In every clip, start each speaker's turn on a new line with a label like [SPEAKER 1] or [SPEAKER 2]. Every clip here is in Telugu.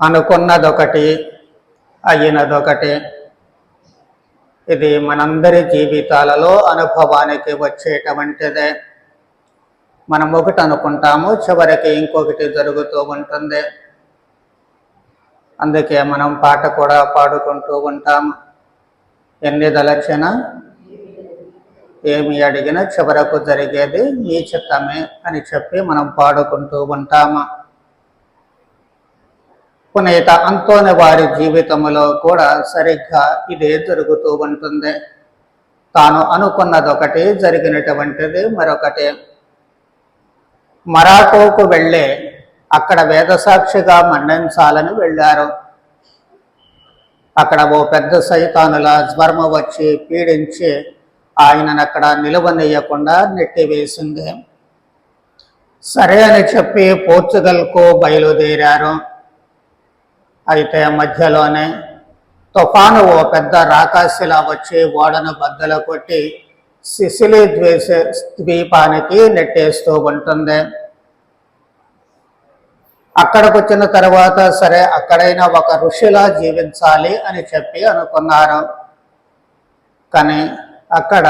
[SPEAKER 1] అనుకున్నదొకటి అయినదొకటి. ఇది మనందరి జీవితాలలో అనుభవానికి వచ్చేటువంటిదే మనం ఒకటి అనుకుంటాము చివరికి ఇంకొకటి జరుగుతూ ఉంటుంది. అందుకే మనం పాట కూడా పాడుకుంటూ ఉంటాము ఎన్ని దలచినా ఏమి అడిగినా చివరకు జరిగేది మీ చిత్తమే అని చెప్పి మనం పాడుకుంటూ ఉంటాము? పునీత అంతోని వారి జీవితంలో కూడా సరిగ్గా ఇదే జరుగుతూ ఉంటుంది. తాను అనుకున్నదొకటి జరిగినటువంటిది మరొకటి. మరాకోకు వెళ్ళే అక్కడ వేదసాక్షిగా మన్నించాలని వెళ్ళారు. అక్కడ ఓ పెద్ద సైతానుల జ్వరము వచ్చి పీడించి ఆయనను అక్కడ నిలవనీయకుండా నెట్టివేసింది సరే అని చెప్పి పోర్చుగల్కు బయలుదేరారు. అయితే మధ్యలోనే తుఫాను ఓ పెద్ద రాకాశిలా వచ్చి ఓడను బద్దలు కొట్టి సిసిలి ద్వేష ద్వీపానికి నెట్టేస్తూ ఉంటుంది. అక్కడికి వచ్చిన తర్వాత సరే అక్కడైనా ఒక ఋషిలా జీవించాలి అని చెప్పి అనుకున్నారు. కానీ అక్కడ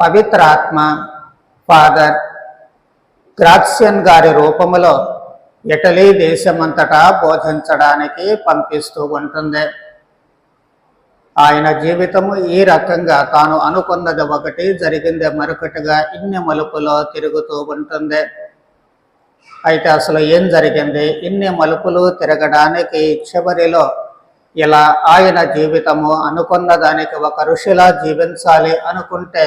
[SPEAKER 1] పవిత్ర ఆత్మ ఫాదర్ గ్రాక్సియన్ గారి రూపములో ఇటలీ దేశమంతటా బోధించడానికి పంపిస్తూ ఉంటుంది. ఆయన జీవితము ఈ రకంగా తాను అనుకున్నది ఒకటి జరిగింది మరొకటిగా ఇన్ని మలుపులో తిరుగుతూ ఉంటుంది. అయితే అసలు ఏం జరిగింది? ఇన్ని మలుపులు తిరగడానికి చివరిలో ఇలా ఆయన జీవితము అనుకున్న దానికి ఒక ఋషిలా జీవించాలి అనుకుంటే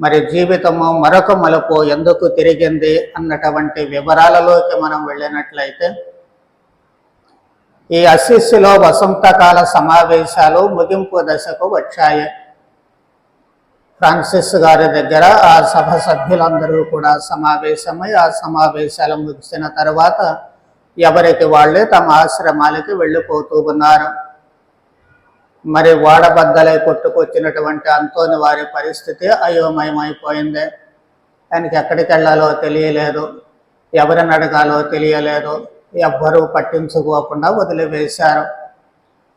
[SPEAKER 1] మరి జీవితము మరొక మలుపు ఎందుకు తిరిగింది అన్నటువంటి వివరాలలోకి మనం వెళ్ళినట్లయితే ఈ అశిస్సులో వసంతకాల సమావేశాలు ముగింపు దశకు వచ్చాయి. ఫ్రాన్సిస్ గారి దగ్గర ఆ సభ సభ్యులందరూ కూడా సమావేశమై ఆ సమావేశాలు ముగిసిన తర్వాత ఎవరికి వాళ్ళే తమ ఆశ్రమాలకి వెళ్ళిపోతూ ఉన్నారు. మరి వాడబద్దలై కొట్టుకొచ్చినటువంటి అంతోని వారి పరిస్థితి అయోమయమైపోయింది. ఆయనకి ఎక్కడికి వెళ్ళాలో తెలియలేదు. ఎవరిని అడగాలో తెలియలేదు. ఎవ్వరూ పట్టించుకోకుండా వదిలివేశారు.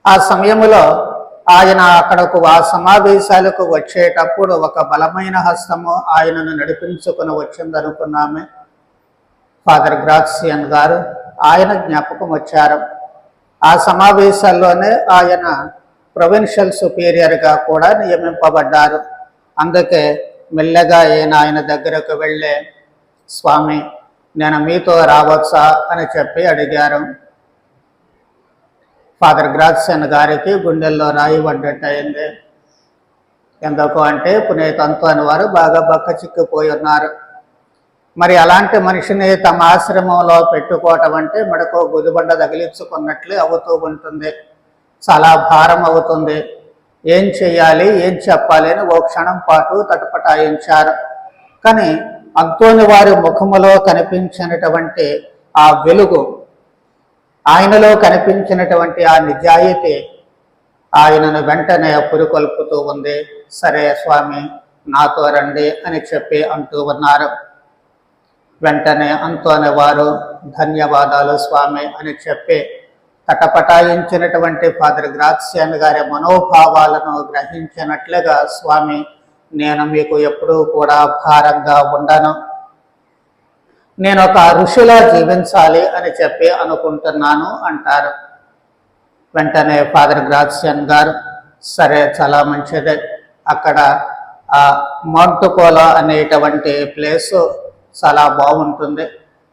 [SPEAKER 1] ఆ సమయంలో ఆయన అక్కడకు ఆ సమావేశాలకు వచ్చేటప్పుడు ఒక బలమైన హస్తము ఆయనను నడిపించుకుని వచ్చిందనుకున్నామే. ఫాదర్ గ్రాక్సియన్ గారు ఆయన జ్ఞాపకం వచ్చారు. ఆ సమావేశాల్లోనే ఆయన ప్రొవిన్షియల్ సుపీరియర్గా కూడా నియమింపబడ్డారు. అందుకే మెల్లగా ఆయన ఆయన దగ్గరకు వెళ్ళే స్వామి నేను మీతో రావచ్చా? అని చెప్పి అడిగారు. ఫాదర్ గ్రాక్సన్ గారికి గుండెల్లో రాయి పడ్డట్టయింది. ఎందుకు అంటే పునీత్ అంతోని వారు బాగా బక్క చిక్కిపోయి ఉన్నారు. మరి అలాంటి మనిషిని తమ ఆశ్రమంలో పెట్టుకోవటం అంటే మెడకు గుదిబండ తగిలించుకున్నట్లే అవుతూ ఉంటుంది. చాలా భారం అవుతుంది. ఏం చేయాలి ఏం చెప్పాలి? అని ఓ క్షణం పాటు తటపటాయించారు. కానీ అంతోని వారి ముఖములో కనిపించినటువంటి ఆ వెలుగు ఆయనలో కనిపించినటువంటి ఆ నిజాయితీ ఆయనను వెంటనే పురికొల్పుతూ ఉంది. సరే స్వామి నాతో రండి అని చెప్పి అంటూ ఉన్నారు. వెంటనే అంతోనే వారు ధన్యవాదాలు స్వామి అని చెప్పి తటపటాయించినటువంటి ఫాదర్ గ్రాక్సియన్ గారి మనోభావాలను గ్రహించినట్లుగా స్వామి నేను మీకు ఎప్పుడూ కూడా భారంగా ఉండను. నేను ఒక ఋషిలా జీవించాలి అని చెప్పి అనుకుంటున్నాను అంటారు. వెంటనే ఫాదర్ గ్రాక్సియన్ గారు సరే చాలా మంచిదే. అక్కడ ఆ మౌంటుకోలా అనేటువంటి ప్లేసు చాలా బాగుంటుంది.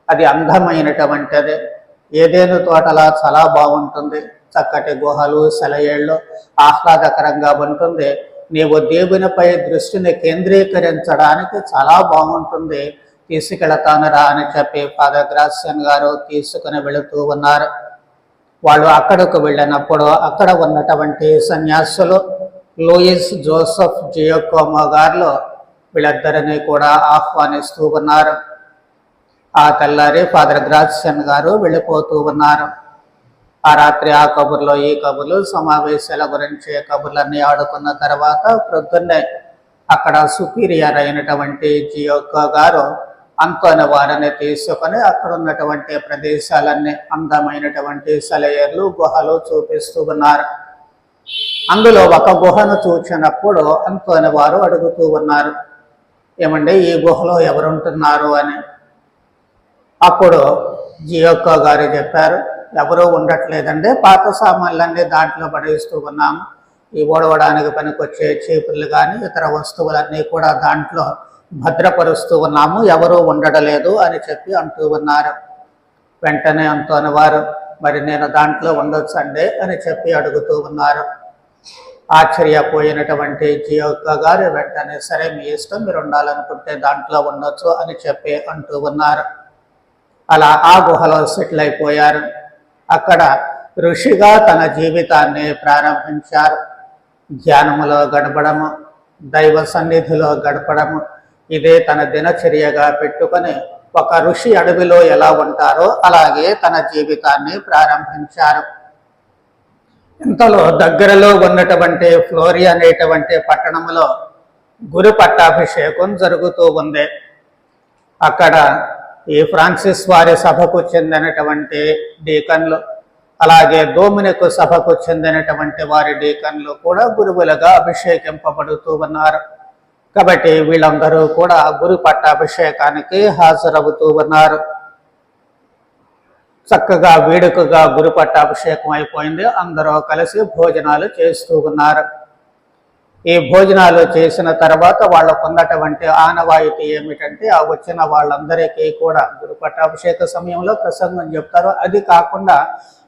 [SPEAKER 1] అది అందమైనటువంటిది. ఏదేను తోటలా చాలా బాగుంటుంది. చక్కటి గుహలు సెలయేళ్ళు ఆహ్లాదకరంగా ఉంటుంది. నీవు దేవునిపై దృష్టిని కేంద్రీకరించడానికి చాలా బాగుంటుంది. తీసుకెళతాను రా అని చెప్పి ఫాదర్ గ్రాసియన్ గారు తీసుకుని వెళుతూ ఉన్నారు. వాళ్ళు అక్కడకు వెళ్ళినప్పుడు అక్కడ ఉన్నటువంటి సన్యాసులు లూయిస్ జోసఫ్ జియోకోమో గారు వీళ్ళందరినీ కూడా ఆహ్వానిస్తూ ఉన్నారు. ఆ తెల్లారి ఫాదర్ గ్రాసియన్ గారు వెళ్ళిపోతూ ఉన్నారు. ఆ రాత్రి ఆ కబుర్లో ఈ కబుర్లు సమావేశాల గురించి కబుర్లన్నీ ఆడుకున్న తర్వాత ప్రొద్దున్నే అక్కడ సుపీరియర్ అయినటువంటి జియోకో గారు అంతోని వారిని తీసుకొని అక్కడ ఉన్నటువంటి ప్రదేశాలన్నీ అందమైనటువంటి సెలయర్లు గుహలు చూపిస్తూ ఉన్నారు. అందులో ఒక గుహను చూచినప్పుడు అంతోని వారు అడుగుతూ ఉన్నారు. ఏమంటే ఈ గుహలో ఎవరుంటున్నారు అని. అప్పుడు జియోకో గారు చెప్పారు ఎవరూ ఉండట్లేదండి పాత సామాన్లన్నీ దాంట్లో పడేస్తూ ఉన్నాము. ఈ ఓడవడానికి పనికొచ్చే చీపుర్లు కానీ ఇతర వస్తువులన్నీ కూడా దాంట్లో భద్రపరుస్తూ ఉన్నాము ఎవరూ ఉండడలేదు అని చెప్పి అంటూ ఉన్నారు. వెంటనే అంతోని వారు మరి నేను దాంట్లో ఉండొచ్చండి అని చెప్పి అడుగుతూ ఉన్నారు. ఆశ్చర్యపోయినటువంటి జియోక గారు వెంటనే సరే మీ ఇష్టం మీరు ఉండాలనుకుంటే దాంట్లో ఉండొచ్చు అని చెప్పి అంటూ ఉన్నారు. అలా ఆ గుహలో సెటిల్ అయిపోయారు. అక్కడ ఋషిగా తన జీవితాన్ని ప్రారంభించారు. ధ్యానములో గడపడము దైవ సన్నిధిలో గడపడము ఇదే తన దినచర్యగా పెట్టుకొని ఒక ఋషి అడవిలో ఎలా ఉంటారో అలాగే తన జీవితాన్ని ప్రారంభించారు. ఇంతలో దగ్గరలో ఉన్నటువంటి ఫ్లోరి అనేటువంటి పట్టణంలో గురు పట్టాభిషేకం జరుగుతూ ఉంది. అక్కడ ఈ ఫ్రాన్సిస్ వారి సభకు చెందినటువంటి డీకన్లు అలాగే దోమినికు సభకు చెందినటువంటి వారి డీకన్లు కూడా గురువులుగా అభిషేకింపబడుతూ ఉన్నారు. కాబట్టి వీళ్ళందరూ కూడా గురు పట్టాభిషేకానికి హాజరవుతూ ఉన్నారు. చక్కగా వేడుకగా గురు పట్టాభిషేకం అయిపోయింది. అందరూ కలిసి భోజనాలు చేస్తూ ఉన్నారు. ఈ భోజనాలు చేసిన తర్వాత వాళ్ళకు ఉన్నటువంటి ఆనవాయితీ ఏమిటంటే ఆ వచ్చిన వాళ్ళందరికీ కూడా గురు పట్టాభిషేక సమయంలో ప్రసంగం చెప్తారు. అది కాకుండా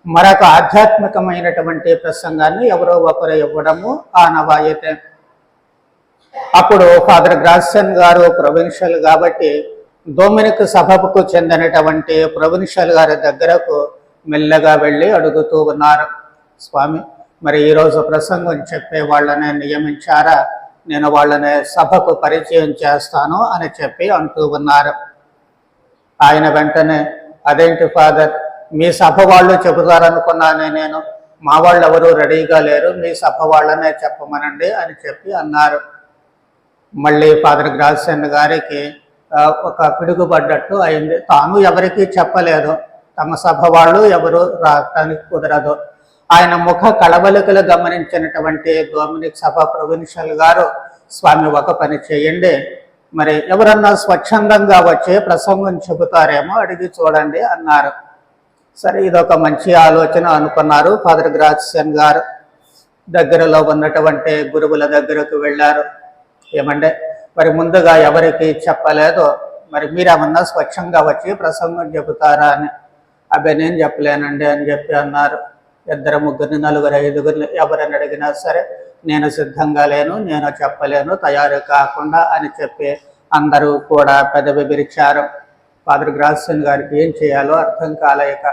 [SPEAKER 1] మరొక ఆధ్యాత్మికమైనటువంటి ప్రసంగాన్ని ఎవరో ఒకరు ఇవ్వడము ఆనవాయితే. అప్పుడు ఫాదర్ గ్రాసన్ గారు ప్రొవిన్షియల్ కాబట్టి డొమినిక్ సభకు చెందినటువంటి ప్రొవిన్షియల్ గారి దగ్గరకు మెల్లగా వెళ్ళి అడుగుతూ ఉన్నారు. స్వామి మరి ఈరోజు ప్రసంగం చెప్పే వాళ్ళని నియమించారా? నేను వాళ్ళని సభకు పరిచయం చేస్తాను అని చెప్పి అంటూ ఉన్నారు. ఆయన వెంటనే అదేంటి ఫాదర్? మీ సభ వాళ్ళు చెబుతారనుకున్నానే నేను. మా వాళ్ళు ఎవరు రెడీగా లేరు. మీ సభ వాళ్ళనే చెప్పమనండి అని చెప్పి అన్నారు. మళ్ళీ ఫాదర్ గ్రాసన్ గారికి ఒక పిడుగుపడ్డట్టు అయింది. తాను ఎవరికీ చెప్పలేదు. తమ సభ వాళ్ళు ఎవరు రావటానికి కుదరదు. ఆయన ముఖ కళవలికలు గమనించినటువంటి డొమినిక్ సభ ప్రొవిన్షియల్ గారు స్వామి ఒక పని చేయండి. మరి ఎవరన్నా స్వచ్ఛందంగా వచ్చే ప్రసంగం చెబుతారేమో అడిగి చూడండి అన్నారు. సరే ఇదొక మంచి ఆలోచన అనుకున్నారు ఫాదర్ గ్రాసన్ గారు. దగ్గరలో ఉన్నటువంటి గురువుల దగ్గరకు వెళ్ళారు. ఏమంటే మరి ముందుగా ఎవరికి చెప్పలేదు మరి మీరేమన్నా స్వచ్ఛంగా వచ్చి ప్రసంగం చెబుతారా అని? అబ్బాయి నేను చెప్పలేనండి అని చెప్పి అన్నారు. ఇద్దరు ముగ్గురిని నలుగురు ఐదుగురిని ఎవరిని అడిగినా సరే నేను సిద్ధంగా లేను నేను చెప్పలేను తయారు కాకుండా అని చెప్పి అందరూ కూడా పెదవి విరిచారు ఫాదర్ గ్రాసన్ గారికి ఏం చేయాలో అర్థం కాలేక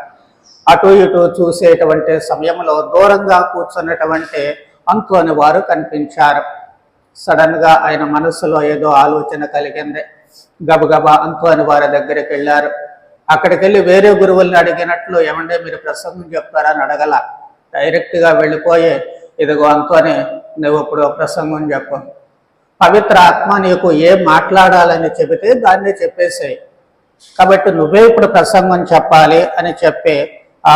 [SPEAKER 1] అటు ఇటు చూసేటువంటి సమయంలో దూరంగా కూర్చున్నటువంటి అంతోని వారు కనిపించారు. సడన్గా ఆయన మనసులో ఏదో ఆలోచన కలిగింది. గబగబా అంతోని వారి దగ్గరికి వెళ్ళారు. అక్కడికి వెళ్ళి వేరే గురువుల్ని అడిగినట్లు ఏమంటే మీరు ప్రసంగం చెప్తారని అడగల. డైరెక్ట్గా వెళ్ళిపోయి ఇదిగో అంతోని నువ్వు ఇప్పుడు ప్రసంగం చెప్పు. పవిత్ర ఆత్మ నీకు ఏం మాట్లాడాలని చెబితే దాన్ని చెప్పేసేయి. కాబట్టి నువ్వే ఇప్పుడు ప్రసంగం చెప్పాలి అని చెప్పి ఆ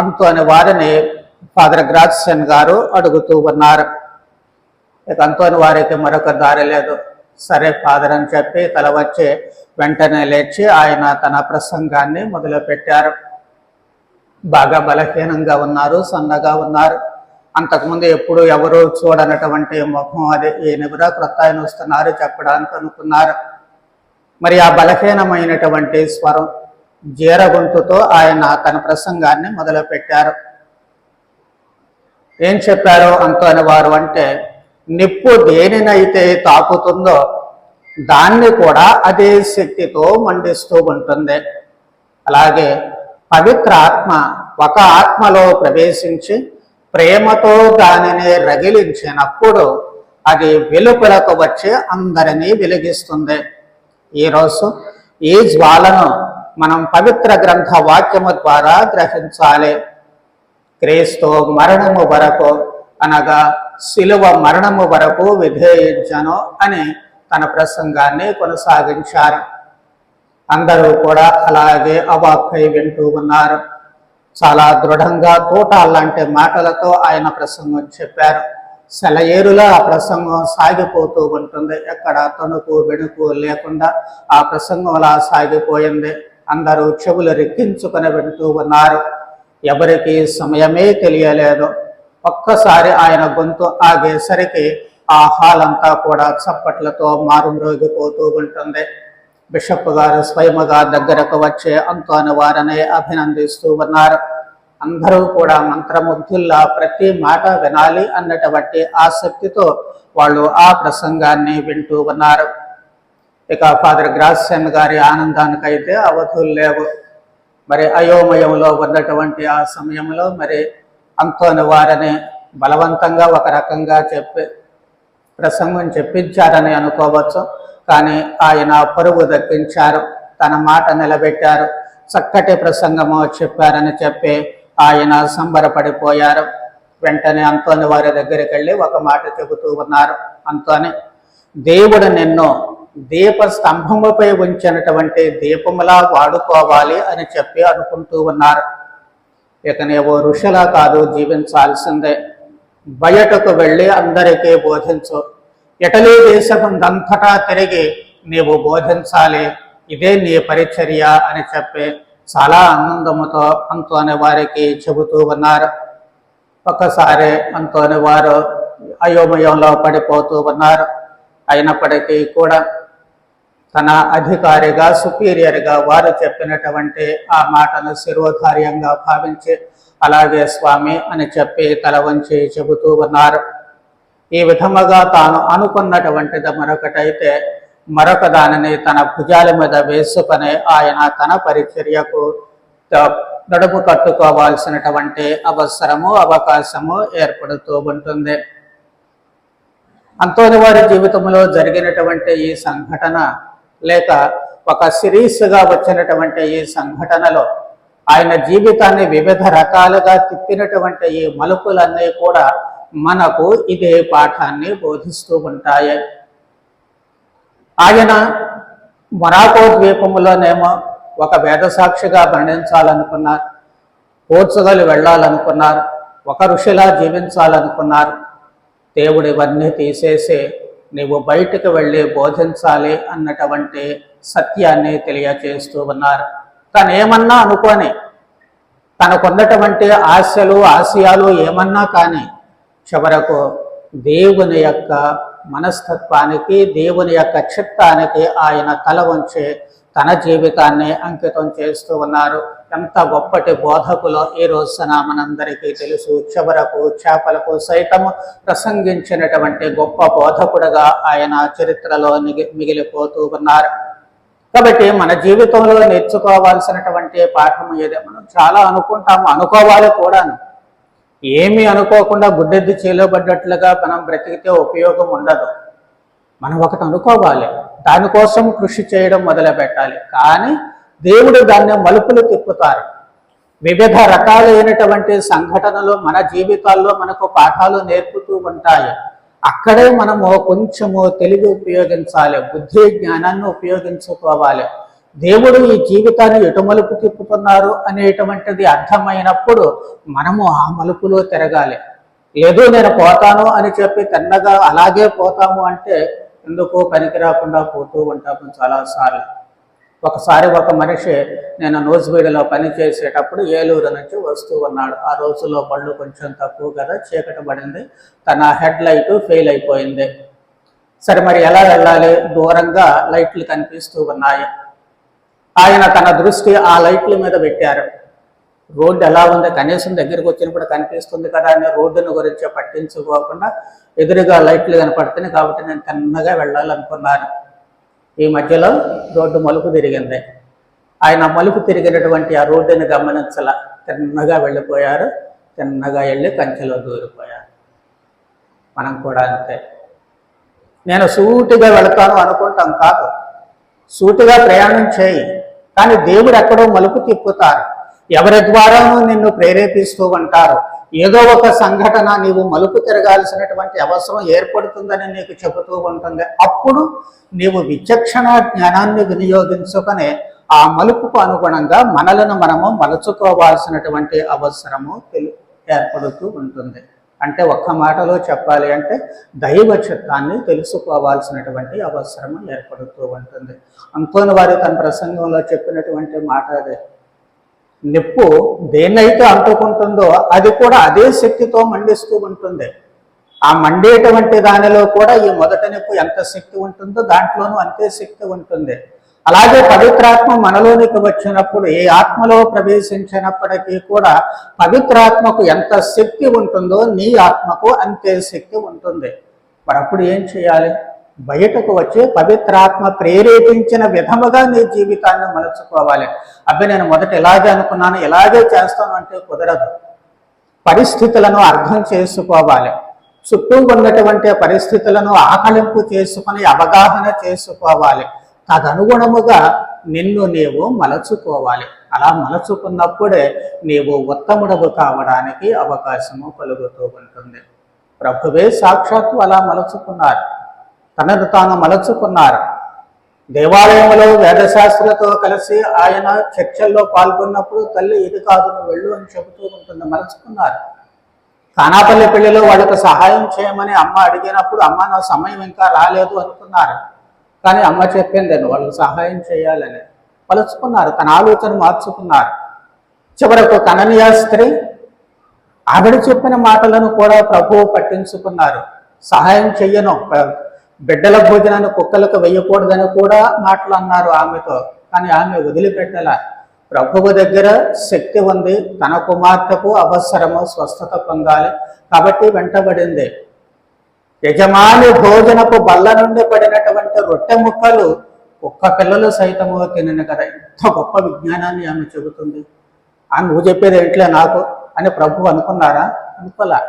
[SPEAKER 1] అంతోని వారిని ఫాదర్ గ్రాట్సన్ గారు అడుగుతూ ఉన్నారు. ఇక అంతోని వారికి మరొక దారి లేదు. సరే ఫాదర్ అని చెప్పి తల వచ్చి వెంటనే లేచి ఆయన తన ప్రసంగాన్ని మొదలుపెట్టారు బాగా బలహీనంగా ఉన్నారు సన్నగా ఉన్నారు. అంతకుముందు ఎప్పుడు ఎవరు చూడనటువంటి ముఖం అది. ఈయనెవరా క్రొత్త ఆయన వస్తున్నారు చెప్పడానికి అనుకున్నారు. మరి ఆ బలహీనమైనటువంటి స్వరం జీరగొంతుతో ఆయన తన ప్రసంగాన్ని మొదలుపెట్టారు. ఏం చెప్పారు అంతోని వారు అంటే నిప్పు దేనినైతే తాకుతుందో దాన్ని కూడా అదే శక్తితో మండిస్తూ ఉంటుంది. అలాగే పవిత్ర ఆత్మ ఒక ఆత్మలో ప్రవేశించి ప్రేమతో దానిని రగిలించినప్పుడు అది వెలుపలకు వచ్చి అందరినీ వెలిగిస్తుంది. ఈరోజు ఈ జ్వాలను మనం పవిత్ర గ్రంథ వాక్యము ద్వారా గ్రహించాలి. క్రీస్తు మరణము వరకు అనగా శిలువ మరణము వరకు విధేయించను అని తన ప్రసంగాన్ని కొనసాగించారు. అందరూ కూడా అలాగే అవాక్కై వింటూ ఉన్నారు. చాలా దృఢంగా తోటాలంటే మాటలతో ఆయన ప్రసంగం చెప్పారు. సెలయేరులా ఆ ప్రసంగం సాగిపోతూ ఉంటుంది. ఎక్కడ తణుకు వెనుకు లేకుండా ఆ ప్రసంగం అలా సాగిపోయింది. అందరూ చెవులు రెక్కించుకొని వింటూ ఉన్నారు. ఎవరికి సమయమే తెలియలేదు. ఒక్కసారి ఆయన గొంతు ఆగేసరికి ఆ హాల్ అంతా కూడా చప్పట్లతో మారుమ్రోగిపోతూ ఉంటుంది. బిషప్ గారు స్వయముగా దగ్గరకు వచ్చే అంతోని వారిని అభినందిస్తూ ఉన్నారు. అందరూ కూడా మంత్రముగ్ధుల్లా ప్రతి మాట వినాలి అన్నటువంటి ఆసక్తితో వాళ్ళు ఆ ప్రసంగాన్ని వింటూ ఉన్నారు. ఇక ఫాదర్ గ్రాస్యన్ గారి ఆనందానికైతే అవధులు లేవు. మరి అయోమయంలో ఉన్నటువంటి ఆ సమయంలో మరి అంతోని వారని బలవంతంగా ఒక రకంగా చెప్పి ప్రసంగం చెప్పించారని అనుకోవచ్చు. కానీ ఆయన పరువు దక్కించారు తన మాట నిలబెట్టారు. చక్కటి ప్రసంగము చెప్పారని చెప్పి ఆయన సంబరపడిపోయారు. వెంటనే అంతోని వారి దగ్గరికి వెళ్ళి ఒక మాట చెబుతూ ఉన్నారు అంతోని. దేవుడు నిన్ను దీప స్తంభముపై ఉంచినటువంటి దీపములా వాడుకోవాలి అని చెప్పి అనుకుంటూ ఉన్నారు. ఇక నీవు ఋషులా కాదు జీవించాల్సిందే. బయటకు వెళ్ళి అందరికీ బోధించు. ఇటలీ దేశమందంతటా తిరిగి నీవు బోధించాలి. ఇదే నీ పరిచర్య అని చెప్పి చాలా ఆనందముతో అంతోని వారికి చెబుతూ ఉన్నారు. ఒక్కసారి అంతోని వారు అయోమయంలో పడిపోతూ ఉన్నారు. అయినప్పటికీ కూడా తన అధికారిగా సుపీరియర్గా వారు చెప్పినటువంటి ఆ మాటను శిరోధార్యంగా భావించి అలాగే స్వామి అని చెప్పి తల వంచి చెబుతూ ఉన్నారు. ఈ విధముగా తాను అనుకున్నటువంటిది మరొకటైతే మరొక దానిని తన భుజాల మీద వేసుకొని ఆయన తన పరిచర్యకు నడుపు కట్టుకోవాల్సినటువంటి అవసరము అవకాశము ఏర్పడుతూ ఉంటుంది. అంతోని వారి జీవితంలో జరిగినటువంటి ఈ సంఘటన లేక ఒక సిరీస్గా వచ్చినటువంటి ఈ సంఘటనలో ఆయన జీవితాన్ని వివిధ రకాలుగా తిప్పినటువంటి ఈ మలుపులన్నీ కూడా మనకు ఇదే పాఠాన్ని బోధిస్తూ ఉంటాయి. ఆయన మొరాకో ద్వీపములోనేమో ఒక వేద సాక్షిగా మరణించాలనుకున్నారు. పోర్చుగల్ వెళ్ళాలనుకున్నారు. ఒక ఋషిలా జీవించాలనుకున్నారు. దేవుడు ఇవన్నీ తీసేసి నువ్వు బయటకు వెళ్ళి బోధించాలి అన్నటువంటి సత్యాన్ని తెలియచేస్తూ ఉన్నారు. తను ఏమన్నా అనుకోని తనకున్నటువంటి ఆశలు ఆశయాలు ఏమన్నా కానీ చివరకు దేవుని యొక్క మనస్తత్వానికి దేవుని యొక్క చిత్తానికి ఆయన తల వంచి తన జీవితాన్ని అంకితం చేస్తూ ఉన్నారు. ఎంత గొప్పటి బోధకులో ఈ రోజున మనందరికీ తెలుసు. చివరకు చేపలకు సైతం ప్రసంగించినటువంటి గొప్ప బోధకుడుగా ఆయన చరిత్రలో మిగి- మిగిలిపోతూ ఉన్నారు. కాబట్టి మన జీవితంలో నేర్చుకోవాల్సినటువంటి పాఠం ఏదే? మనం చాలా అనుకుంటాము అనుకోవాలి కూడాను. ఏమీ అనుకోకుండా గుడ్డెద్దు చేయబడ్డట్లుగా మనం బ్రతికితే ఉపయోగం ఉండదు. మనం ఒకటి అనుకోవాలి. దానికోసం కృషి చేయడం మొదలు పెట్టాలి కానీ దేవుడు దాన్ని మలుపులు తిప్పుతారు. వివిధ రకాలైనటువంటి సంఘటనలు మన జీవితాల్లో మనకు పాఠాలు నేర్పుతూ ఉంటాయి. అక్కడే మనము కొంచెము తెలివి ఉపయోగించాలి బుద్ధి జ్ఞానాన్ని ఉపయోగించుకోవాలి. దేవుడు ఈ జీవితాన్ని ఎటు మలుపు తిప్పుతున్నారు అనేటువంటిది అర్థమైనప్పుడు మనము ఆ మలుపులో తిరగాలి. లేదు నేను పోతాను అని చెప్పి తిన్నగా అలాగే పోతాము అంటే ఎందుకు పనికి రాకుండా పోతూ ఉంటాము చాలాసార్లు. ఒకసారి ఒక మనిషి నేను నూజివీడులో పని చేసేటప్పుడు ఏలూరు నుంచి వస్తూ ఉన్నాడు. ఆ రోజుల్లో బళ్ళు కొంచెం తక్కువ కదా చీకటి పడింది. తన హెడ్ లైట్ ఫెయిల్ అయిపోయింది. సరే మరి ఎలా వెళ్ళాలి? దూరంగా లైట్లు కనిపిస్తూ ఉన్నాయి. ఆయన తన దృష్టి ఆ లైట్ల మీద పెట్టారు. రోడ్డు ఎలా ఉంది? కనీసం దగ్గరికి వచ్చినప్పుడు కనిపిస్తుంది కదా అని రోడ్డును గురించి పట్టించుకోకుండా ఎదురుగా లైట్లు కనపడుతున్నాయి కాబట్టి నేను తిన్నగా వెళ్ళాలనుకున్నాను. ఈ మధ్యలో రోడ్డు మలుపు తిరిగింది. ఆయన మలుపు తిరిగినటువంటి ఆ రోడ్డుని గమనించల తిన్నగా వెళ్ళిపోయారు. తిన్నగా వెళ్ళి కంచెలో దూరిపోయారు. మనం కూడా అంతే. నేను సూటిగా వెళతాను అనుకుంటాం కాదు. సూటిగా ప్రయాణం చేయి. కానీ దేవుడు ఎక్కడో మలుపు తిప్పుతారు. ఎవరి ద్వారా నిన్ను ప్రేరేపిస్తూ ఉంటారు. ఏదో ఒక సంఘటన నీవు మలుపు తిరగాల్సినటువంటి అవసరం ఏర్పడుతుందని నీకు చెబుతూ ఉంటుంది. అప్పుడు నీవు విచక్షణ జ్ఞానాన్ని వినియోగించుకొని ఆ మలుపుకు అనుగుణంగా మనలను మనము మలుచుకోవాల్సినటువంటి అవసరము తెలు ఏర్పడుతూ ఉంటుంది. అంటే ఒక్క మాటలో చెప్పాలి అంటే దైవ చిత్తాన్ని తెలుసుకోవాల్సినటువంటి అవసరం ఏర్పడుతూ ఉంటుంది. అంతోని వారు తన ప్రసంగంలో చెప్పినటువంటి మాట అదే. నిప్పు దేన్నైతే అంటుకుంటుందో అది కూడా అదే శక్తితో మండిస్తూ ఉంటుంది. ఆ మండేటువంటి దానిలో కూడా ఈ మొదటి నిప్పు ఎంత శక్తి ఉంటుందో దాంట్లోనూ అంతే శక్తి ఉంటుంది. అలాగే పవిత్రాత్మ మనలోనికి వచ్చినప్పుడు ఏ ఆత్మలో ప్రవేశించినప్పటికీ కూడా పవిత్రాత్మకు ఎంత శక్తి ఉంటుందో నీ ఆత్మకు అంతే శక్తి ఉంటుంది. మరి అప్పుడు ఏం చేయాలి? బయటకు వచ్చి పవిత్రాత్మ ప్రేరేపించిన విధముగా నీ జీవితాన్ని మలుచుకోవాలి. అబ్బాయి నేను మొదట ఇలాగే అనుకున్నాను ఇలాగే చేస్తాను అంటే కుదరదు. పరిస్థితులను అర్థం చేసుకోవాలి. చుట్టూ ఉన్నటువంటి పరిస్థితులను ఆకలింపు చేసుకుని అవగాహన చేసుకోవాలి. తదనుగుణముగా నిన్ను నీవు మలచుకోవాలి. అలా మలచుకున్నప్పుడే నీవు ఉత్తముడవు కావడానికి అవకాశము కలుగుతూ ఉంటుంది. ప్రభువే సాక్షాత్తు అలా మలచుకున్నారు. తనను తాను మలచుకున్నారు. దేవాలయంలో వేదశాస్త్రులతో కలిసి ఆయన చర్చల్లో పాల్గొన్నప్పుడు తల్లి ఇది కాదు నువ్వు వెళ్ళు అని చెబుతూ ఉంటుంది మలుచుకున్నారు. కానాపల్లి పెళ్ళిలో వాళ్ళకు సహాయం చేయమని అమ్మ అడిగినప్పుడు అమ్మ నా సమయం ఇంకా రాలేదు అనుకున్నారు. కానీ అమ్మ చెప్పింది వాళ్ళకి సహాయం చేయాలని పలుచుకున్నారు తన ఆలోచన మార్చుకున్నారు. చివరకు కననీయ స్త్రీ ఆవిడ చెప్పిన మాటలను కూడా ప్రభువు పట్టించుకున్నారు. సహాయం చెయ్యను బిడ్డల భోజనాన్ని కుక్కలకు వేయకూడదని కూడా మాటలు అన్నారు ఆమెతో. కానీ ఆమె వదిలిపెట్టల. ప్రభువు దగ్గర శక్తి ఉంది. తన కుమార్తెకు అవసరము స్వస్థత పొందాలి. కాబట్టి వెంటబడింది. యజమాని భోజనపు బల్ల నుండి పడినటువంటి రొట్టె ముక్కలు ఒక్క పిల్లలు సైతము తినను కదా. ఎంత గొప్ప విజ్ఞానాన్ని ఆమె చెబుతుంది. ఆ నువ్వు చెప్పేది ఏంట్లే నాకు అని ప్రభు అనుకున్నారా? అనుకోలే.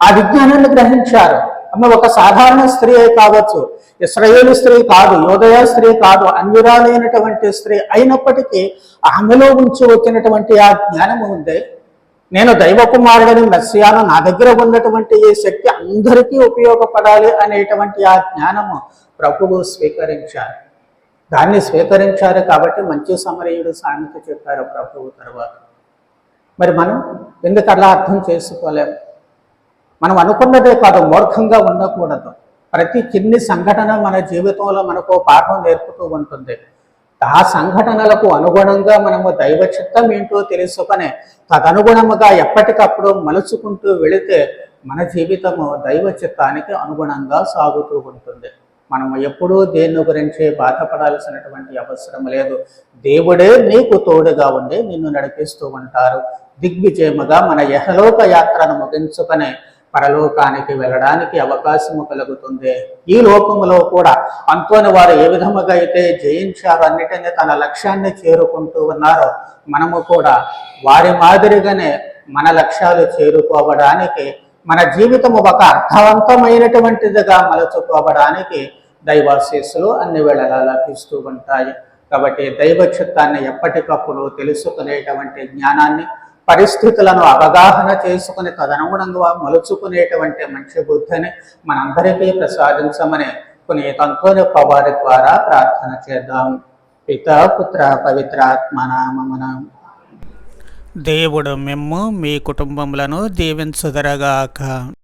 [SPEAKER 1] ఆ విజ్ఞానాన్ని గ్రహించారు. ఆమె ఒక సాధారణ స్త్రీ కావచ్చు. ఇస్రాయేలు స్త్రీ కాదు యోదయ స్త్రీ కాదు అన్విరాలైనటువంటి స్త్రీ అయినప్పటికీ ఆమెలో ఉంచి వచ్చినటువంటి ఆ జ్ఞానము ఉంది. నేను దైవ కుమారుడని మెస్సియాను నా దగ్గర ఉన్నటువంటి ఈ శక్తి అందరికీ ఉపయోగపడాలి అనేటువంటి ఆ జ్ఞానము ప్రభువు స్వీకరించారు. దాన్ని స్వీకరించారు కాబట్టి మంచి సమరయుడు సామెత చెప్పారు ప్రభువు తర్వాత. మరి మనం ఎందుకు అలా అర్థం చేసుకోలేము మనం అనుకున్నదే కాదు మూర్ఖంగా ఉండకూడదు. ప్రతి చిన్ని సంఘటన మన జీవితంలో మనకు పాఠం నేర్పుతూ ఉంటుంది. ఆ సంఘటనలకు అనుగుణంగా మనము దైవ చిత్తం ఏంటో తెలుసుకొని తదనుగుణముగా ఎప్పటికప్పుడు మలుచుకుంటూ వెళితే మన జీవితము దైవ చిత్తానికి అనుగుణంగా సాగుతూ ఉంటుంది. మనము ఎప్పుడూ దేని గురించి బాధపడాల్సినటువంటి అవసరం లేదు. దేవుడే నీకు తోడుగా ఉండి నిన్ను నడిపిస్తూ ఉంటారు. దిగ్విజయముగా మన యహలోక యాత్రను ముగించుకొని పరలోకానికి వెళ్ళడానికి అవకాశము కలుగుతుంది. ఈ లోకంలో కూడా అంతోని వారు ఏ విధముగా అయితే జయించారో అన్నిటినీ తన లక్ష్యాన్ని చేరుకుంటూ ఉన్నారో మనము కూడా వారి మాదిరిగానే మన లక్ష్యాలు చేరుకోవడానికి మన జీవితము ఒక అర్థవంతమైనటువంటిదిగా మలుచుకోవడానికి దైవాశీస్సులు అన్ని వేళలా లభిస్తూ ఉంటాయి. కాబట్టి దైవ చిత్తాన్ని ఎప్పటికప్పుడు తెలుసుకునేటువంటి జ్ఞానాన్ని పరిస్థితులను అవగాహన చేసుకుని తదనుగుణంగా మలుచుకునేటువంటి మంచి బుద్ధిని మనందరికీ ప్రసాదించమని కొన్ని తంతోని పవారి ద్వారా ప్రార్థన చేద్దాం. పిత పుత్ర పవిత్రాత్మ దేవుడు మిమ్ము మీ కుటుంబములను దీవించుదరగాక.